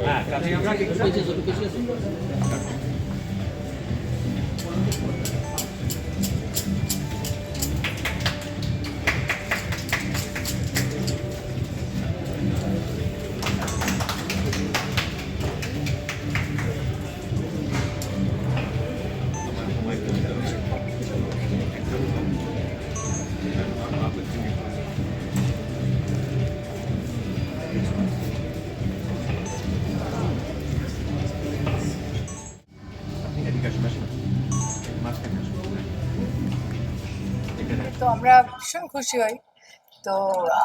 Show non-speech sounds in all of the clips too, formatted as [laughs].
হ্যাঁ কাছে। আমরা কিছু। আছে তো আমরা ভীষণ খুশি হই। তো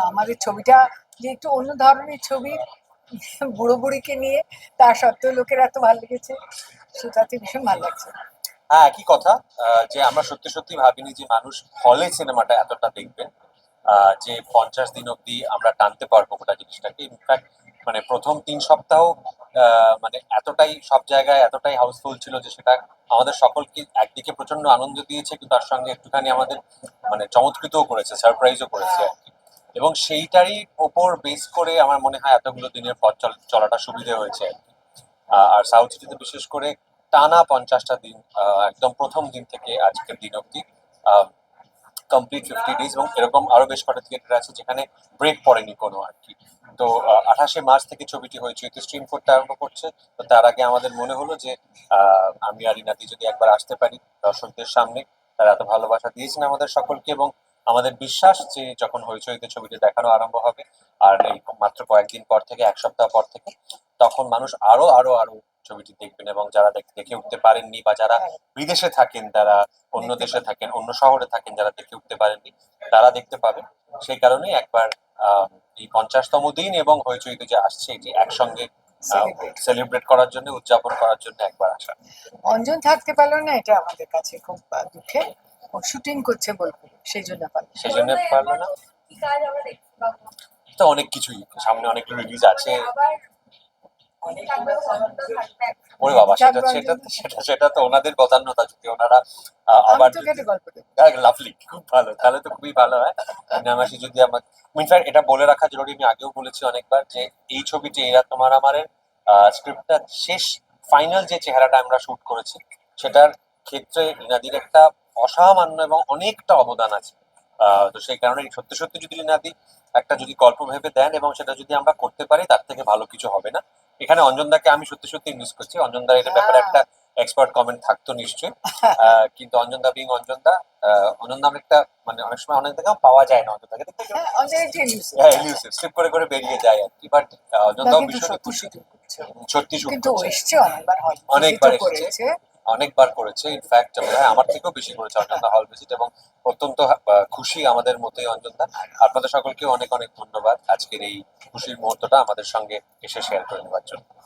আমাদের ছবিটা যে একটু অন্য ধরনের ছবি বুড়ো বুড়িকে নিয়ে তা সত্ত্বেও লোকের এত ভালো লেগেছে সেটাতে ভীষণ ভালো লাগছে। হ্যাঁ একই কথা আহ, যে আমরা সত্যি সত্যি ভাবিনি যে মানুষ হলে সিনেমাটা এতটা দেখবে আহ, যে পঞ্চাশ দিন অবধি আমরা টানতে পারব গোটা জিনিসটাকে। ইনফ্যাক্ট মানে প্রথম তিন সপ্তাহ মানে এতটাই সব জায়গায় এতটাই হাউসফুল ছিল যে সেটা আমাদের সকলকে একদিকে প্রচণ্ড আনন্দ দিয়েছে, কিন্তু তার সঙ্গে একটুখানি আমাদের মানে চমৎকৃতও করেছে সারপ্রাইজও করেছে এবং সেইটারই ওপর বেস করে আমার মনে হয় এতগুলো দিনের চল- চলাটা সুবিধে হয়েছে আর সাউথ সিটিতে বিশেষ করে টানা পঞ্চাশটা দিন একদম প্রথম দিন থেকে আজকের দিন অবধি কমপ্লিট ফিফটি ডেজ এবং এরকম আরও বেশ কটা থিয়েটার আছে যেখানে ব্রেক পড়েনি কোনো আর কি। তো আঠাশে মার্চ থেকে ছবিটি হয়েছে স্ট্রিম করতে আরম্ভ করছে। তো তার আগে আমাদের মনে হলো যে আমি আর ইনাদি যদি একবার আসতে পারি দর্শকদের সামনে, তারা এত ভালোবাসা দিয়েছেন আমাদের সকলকে এবং আমাদের বিশ্বাস যে যখন হইচইতে ছবিটি দেখানো আরম্ভ হবে, আর এই মাত্র কয়েকদিন পর থেকে, এক সপ্তাহ পর থেকে, তখন মানুষ আরও আরও আরও ছবিটি দেখবেন এবং যারা দেখে উঠতে পারেননি বা যারা বিদেশে থাকেন যারা অন্য দেশে থাকেন অন্য শহরে থাকেন যারা দেখে উঠতে পারেননি তারা দেখতে পাবেন। সেই কারণে একবার আহ, এই পঞ্চাশতম দিন এবং হইচইতে যে আসছে এটি একসঙ্গে. সেলিব্রেট করার জন্য উদযাপন করার জন্য একবার আসা। অঞ্জন থাকতে পারল না এটা আমাদের কাছে খুব দুঃখের। ও শুটিং করছে বলব সেই জন্য পারল সেই জন্য পারল না। তো অনেক কিছুই সামনে অনেকগুলো রিলিজ আছে আবার অনেক আমরা সন্ধ্যা থাকবে ওরে বাবা সেটা সেটা সেটা সেটা তো ওনাদের বদান্যতা যদি ওনারা আবার লাভলি খুব ভালো তাহলে তো খুবই ভালো হয়? নামাসি যদি আমার ইনফ্যাক্ট এটা বলে রাখা জরুরি আমি আগেও বলেছি অনেকবার যে এই ছবিটি এরা তোমার আমারের স্ক্রিপ্টটা শেষ ফাইনাল যে চেহারাটা আমরা শুট করেছি সেটার ক্ষেত্রে রিনাদির একটা অসামান্য এবং অনেকটা অবদান আছে। আহ, তো সেই কারণে সত্যি সত্যি যদি রিনাদি একটা যদি গল্প ভেবে দেন এবং সেটা যদি আমরা করতে পারি তার থেকে ভালো কিছু হবে না। এখানে অঞ্জনদাকে আমি সত্যি সত্যি মিস করছি। অঞ্জনদার এটা ব্যাপারে। একটা এক্সপার্ট কমেন্ট থাকতো নিশ্চয়ই। [laughs] কিন্তু অঞ্জনদা বিং অঞ্জনদা অঞ্জনদা অনেকটা মানে অনেক সময় অনেক জায়গায় পাওয়া যায় না অঞ্জনদাকে। দেখতে হ্যাঁ অঞ্জন একটু elusive। হ্যাঁ স্লিপ করে করে বেরিয়ে যায় আর কি। বাট অঞ্জনদাও ভীষণ সত্যি খুশি সত্যি কিন্তু এসছে অনেকবার অনেকবার এসেছে। করেছে। অনেকবার করেছে। ইনফ্যাক্ট আমার থেকেও বেশি করেছে অঞ্জনদা হল ভিজিট এবং অত্যন্ত খুশি আমাদের মতোই অঞ্জনদা। আপনাদের সকলকে অনেক অনেক ধন্যবাদ আজকের এই খুশির মুহূর্তটা আমাদের সঙ্গে এসে শেয়ার করে নেওয়ার জন্য।